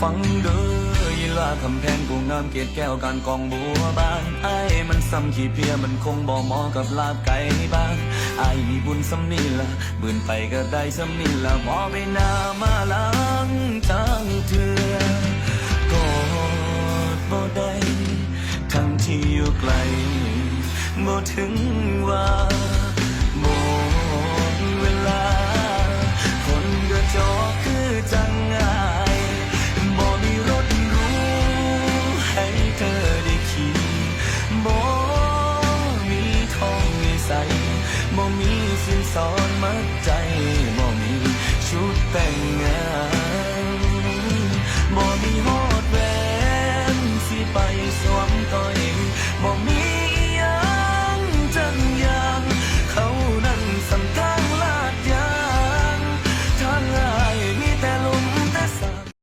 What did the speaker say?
ฟังเด้อยีลาคำแพงกูงามเกียรติแก้วการกองบัวบานไอ้มันซ้ำขี้เพียมันคงบ่เหมาะกับลาบไก่บ้านไอ้มีบุญสำนีละบืนไปก็ได้สำนีละบ่ไปนามาล้างทางเถื่อกอดบ่ได้ทั้งที่อยู่ไกลบ่ถึงว่า สินสอนมัดใจบ่มีชุดแต่งงานบ่มีฮอดแหวนสิไปสวมต่อยบ่มี